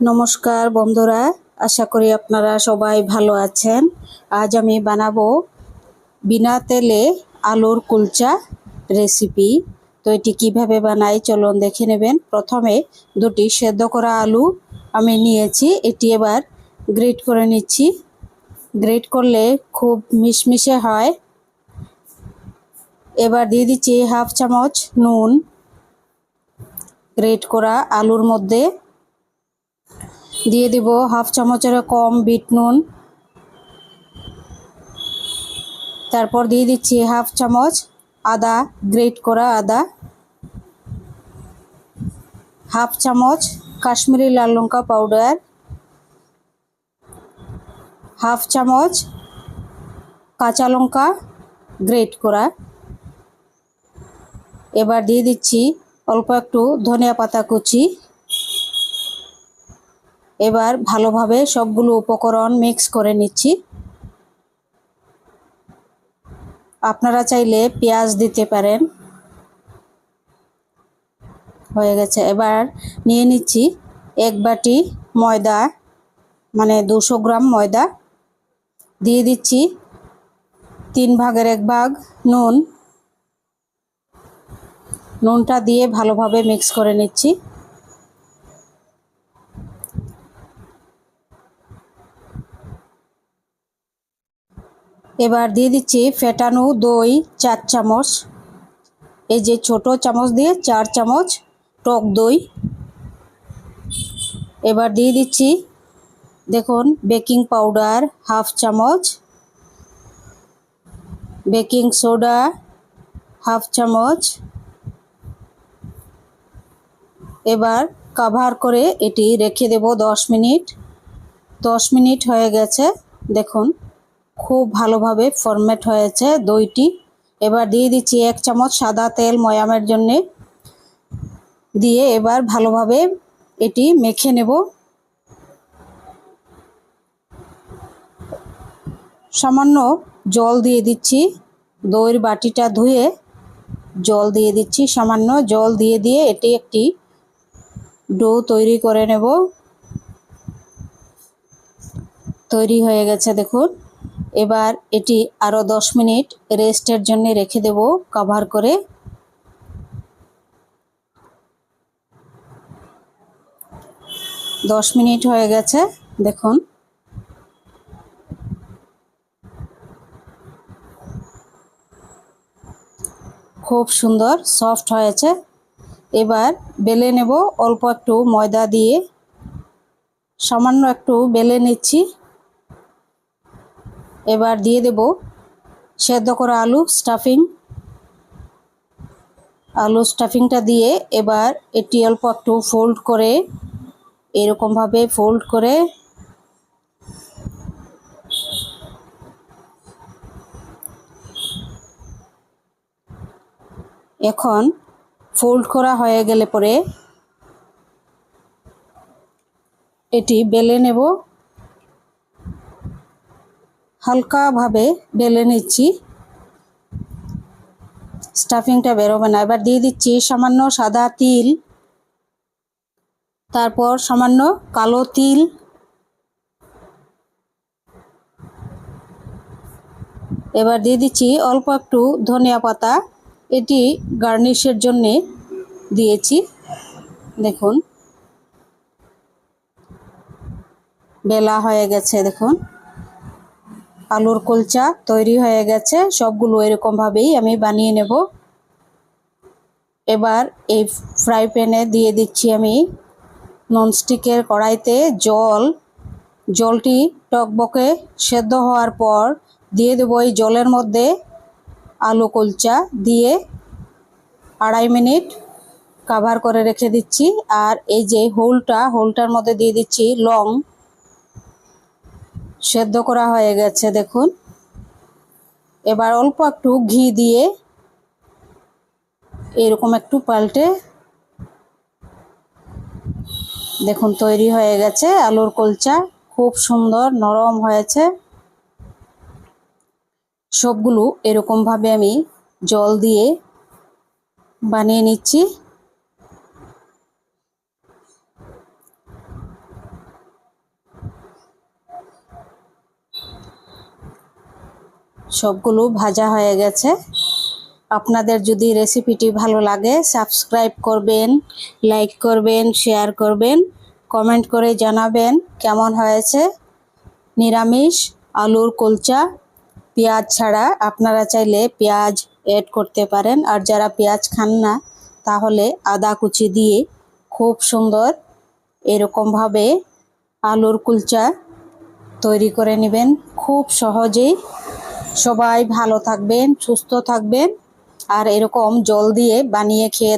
নমস্কার বন্ধুরা, আশা করি আপনারা সবাই ভালো আছেন। আজ আমি বানাবো বিনা তেলে আলুর কুলচা রেসিপি তো এটি কীভাবে বানাই চলুন দেখে নেবেন। প্রথমে দুটি সেদ্ধ করা আলু আমি নিয়েছি। এটি এবার গ্রেট করে নিচ্ছি। গ্রেট করলে খুব মিশমিশে হয়। এবার দিয়ে দিচ্ছি হাফ চামচ নুন। গ্রেট করা আলুর মধ্যে দিয়ে দিব হাফ চামচের কম বিট নুন। তারপর দিয়ে দিচ্ছি হাফ চামচ আদা, গ্রেট করা আদা। হাফ চামচ কাশ্মীরি লাল লঙ্কা পাউডার। হাফ চামচ কাঁচা লঙ্কা, গ্রেট করা। এবার দিয়ে দিচ্ছি অল্প একটু ধনিয়া পাতা কুচি। এবার ভালোভাবে সবগুলো উপকরণ মিক্স করে নিচ্ছি। আপনারা চাইলে পেঁয়াজ দিতে পারেন। হয়ে গেছে। এবার নিয়ে নিচ্ছি এক বাটি ময়দা মানে দুশো গ্রাম ময়দা। দিয়ে দিচ্ছি তিন ভাগের এক ভাগ নুন। নুনটা দিয়ে ভালোভাবে মিক্স করে নিচ্ছি। এবার দিয়ে দিচ্ছি ফেটানো দই চার চামচ। এই যে ছোট চামচ দিয়ে চার চামচ টক দই। এবার দিয়ে দিচ্ছি, দেখুন, বেকিং পাউডার হাফ চামচ, বেকিং সোডা হাফ চামচ। এবার কাভার করে এটি রেখে দেব দশ মিনিট। দশ মিনিট হয়ে গেছে, দেখুন। খুব ভালোভাবে ফরমেট হয়েছে দইটি। এবার দিয়ে দিচ্ছি এক চামচ সাদা তেল ময়ামের জন্যে। দিয়ে এবার ভালোভাবে এটি মেখে নেব। সামান্য জল দিয়ে দিচ্ছি। দইয়ের বাটিটা ধুয়ে জল দিয়ে দিচ্ছি। সামান্য জল দিয়ে দিয়ে এটি একটি ডো তৈরি করে নেব। তৈরি হয়ে গেছে, দেখুন। এবার এটি আরও দশ মিনিট রেস্টের জন্য রেখে দেব কভার করে। দশ মিনিট হয়ে গেছে, দেখুন। খুব সুন্দর, সফট হয়েছে। এবার বেলে নেব অল্প একটু ময়দা দিয়ে। সামান্য একটু বেলে নিচ্ছি। এবার দিয়ে দেব সেদ্ধ করা আলু স্টাফিং আলু স্টাফিংটা দিয়ে এবার এটি অল্প একটু ফোল্ড করে এরকমভাবে ফোল্ড করে এখন ফোল্ড করা হয়ে গেলে পরে এটি বেলে নেব। হালকাভাবে বেলে নিচ্ছি। স্টাফিংটা বেরোবে না। এবার দিয়ে দিচ্ছি সামান্য সাদা তিল, তারপর সামান্য কালো তিল, এবার দিয়ে দিচ্ছি অল্প একটু ধনিয়া পাতা। এটি গার্নিশের জন্যে দিয়েছি। দেখুন, বেলা হয়ে গেছে, দেখুন। আলুর কুলচা তৈরি হয়ে গেছে। সবগুলো এরকমভাবেই আমি বানিয়ে নেব। এবার এই ফ্রাই প্যানে দিয়ে দিচ্ছি আমি ননস্টিকের কড়াইতে জল। জলটি টকবকে সেদ্ধ হওয়ার পর দিয়ে দেবো এই জলের মধ্যে আলু কুলচা দিয়ে আড়াই মিনিট কাভার করে রেখে দিচ্ছি। আর এই যে হোলটা, হোলটার মধ্যে দিয়ে দিচ্ছি লং। সেদ্ধ করা হয়ে গেছে, দেখুন। এবার অল্প একটু ঘি দিয়ে এরকম একটু পাল্টে, দেখুন, তৈরি হয়ে গেছে আলুর কলচা। খুব সুন্দর, নরম হয়েছে। সবগুলো এরকমভাবে আমি জল দিয়ে বানিয়ে নিচ্ছি। সবগুলো ভাজা হয়ে গেছে। আপনাদের যদি রেসিপিটি ভালো লাগে, সাবস্ক্রাইব করবেন, লাইক করবেন, শেয়ার করবেন, কমেন্ট করে জানাবেন কেমন হয়েছে। নিরামিষ আলুর কুলচা। পেঁয়াজ ছাড়া আপনারা চাইলে পেঁয়াজ অ্যাড করতে পারেন। আর যারা পেঁয়াজ খান না, তাহলে আদা কুচি দিয়ে খুব সুন্দর এরকমভাবে আলুর কুলচা তৈরি করে নেবেন। খুব সহজেই সবাই ভালো থাকবেন সুস্থ থাকবেন আর এরকম জল দিয়ে বানিয়ে খেয়ে